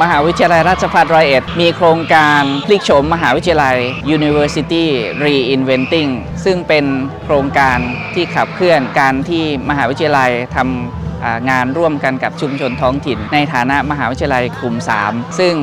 มหาวิทยาลัยราชภัฏร้อยเอ็ด มีโครงการพลิกโฉมมหาวิทยาลัย University Reinventing ซึ่งเป็นโครงการที่ขับเคลื่อนการที่มหาวิทยาลัยทำ งานร่วมกันกับชุมชนท้องถิ่น ในฐานะมหาวิทยาลัยกลุ่ม 3 ซึ่ง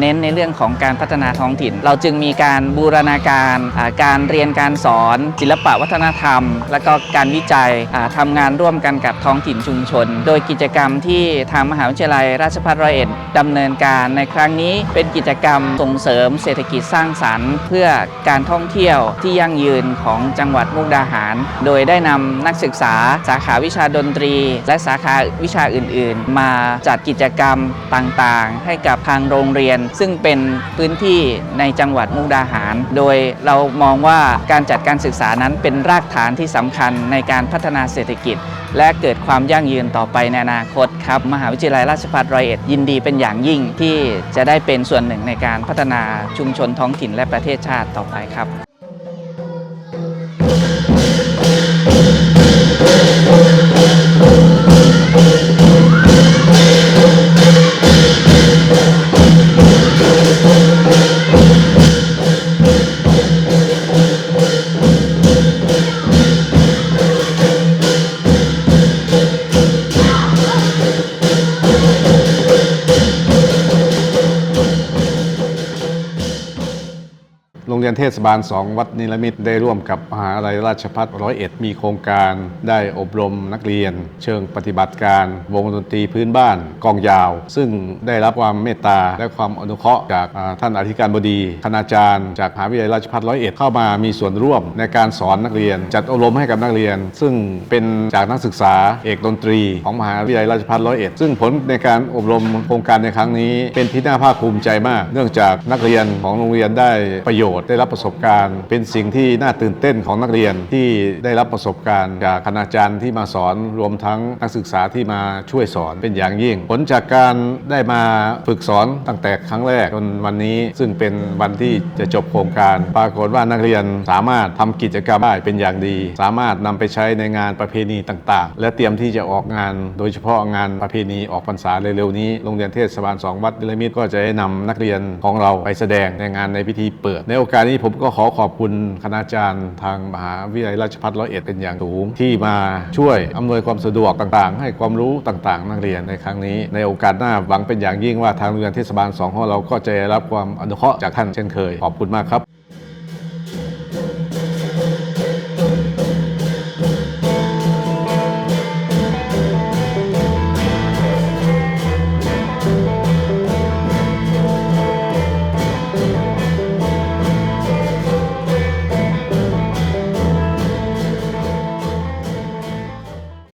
เน้นในเรื่องของการพัฒนาท้องถิ่น เราจึงมีการบูรณาการการเรียนการสอน ศิลปะวัฒนธรรม และก็การวิจัยอ่าทำงานร่วมกันกับท้องถิ่นชุมชน โดยกิจกรรมที่ทางมหาวิทยาลัยราชภัฏร้อยเอ็ดดำเนินการในครั้งนี้เป็นกิจกรรมส่งเสริมเศรษฐกิจสร้างสรรค์ เพื่อการท่องเที่ยวที่ยั่งยืนของจังหวัดมุกดาหาร โดยได้นำนักศึกษาสาขาวิชาดนตรี และสาขาวิชาอื่นๆ มาจัดกิจกรรมต่างๆ ให้กับทางโรงเรียน ซึ่งเป็นพื้นที่ในจังหวัดมุกดาหาร โดยเรามองว่าการจัดการศึกษานั้นเป็นรากฐานที่สำคัญในการพัฒนาเศรษฐกิจ และเกิดความยั่งยืนต่อไปในอนาคตครับ มหาวิทยาลัยราชภัฏร้อยเอ็ดยินดีเป็นอย่างยิ่งที่จะได้เป็นส่วนหนึ่งในการพัฒนาชุมชนท้องถิ่นและประเทศชาติต่อไปครับ โรงเรียนเทศบาล 2 วัดนิรมิตได้ร่วมกับมหาลัยราชภัฏร้อยเอ็ดมีโครงการได้อบรมนักเรียน เชิงปฏิบัติการ วงดนตรีพื้นบ้านกองยาว ซึ่งได้รับความเมตตาและความอนุเคราะห์จากท่านอธิการบดีคณาจารย์ จากมหาวิทยาลัยราชภัฏร้อยเอ็ดเข้ามามีส่วนร่วมในการสอนนักเรียน จัดอบรมให้กับนักเรียน ซึ่งเป็นจากนักศึกษาเอกดนตรี ของมหาวิทยาลัยราชภัฏร้อยเอ็ดซึ่งผลในการอบรมโครงการในครั้งนี้ เป็นที่น่าภาคภูมิใจมาก เนื่องจากนักเรียนของโรงเรียนได้ประโยชน์ได้รับประสบการณ์ เป็นสิ่งที่น่าตื่นเต้นของนักเรียนที่ได้รับประสบการณ์จากคณาจารย์ที่มาสอนรวมทั้งนักศึกษาที่มาช่วยสอนเป็นอย่างยิ่ง ผลจากการได้มาฝึกสอนตั้งแต่ครั้งแรกจนวันนี้ซึ่งเป็นวันที่จะจบโครงการ ปรากฏว่านักเรียนสามารถทำกิจกรรมได้เป็นอย่างดี สามารถนำไปใช้ในงานประเพณีต่างๆ และเตรียมที่จะออกงาน โดยเฉพาะงานประเพณีออกพรรษาเร็วๆนี้โรงเรียนเทศบาลสองวัดนิรมิตก็จะได้นำนักเรียนของเราไปแสดงในงานในพิธีเปิดในโอโอกาสนี้ผมก็ขอขอบคุณคณาจารย์ทางมหาวิทยาลัยราชภัฏร้อยเอ็ดเป็นอย่างสูง ที่มาช่วยอำนวยความสะดวกต่างๆ ให้ความรู้ต่างๆ นักเรียนในครั้งนี้ ในโอกาสหน้าหวังเป็นอย่างยิ่งว่าทางโรงเรียนเทศบาลสองของเราก็จะได้รับความอนุเคราะห์จากท่านเช่นเคยขอบคุณมากครับ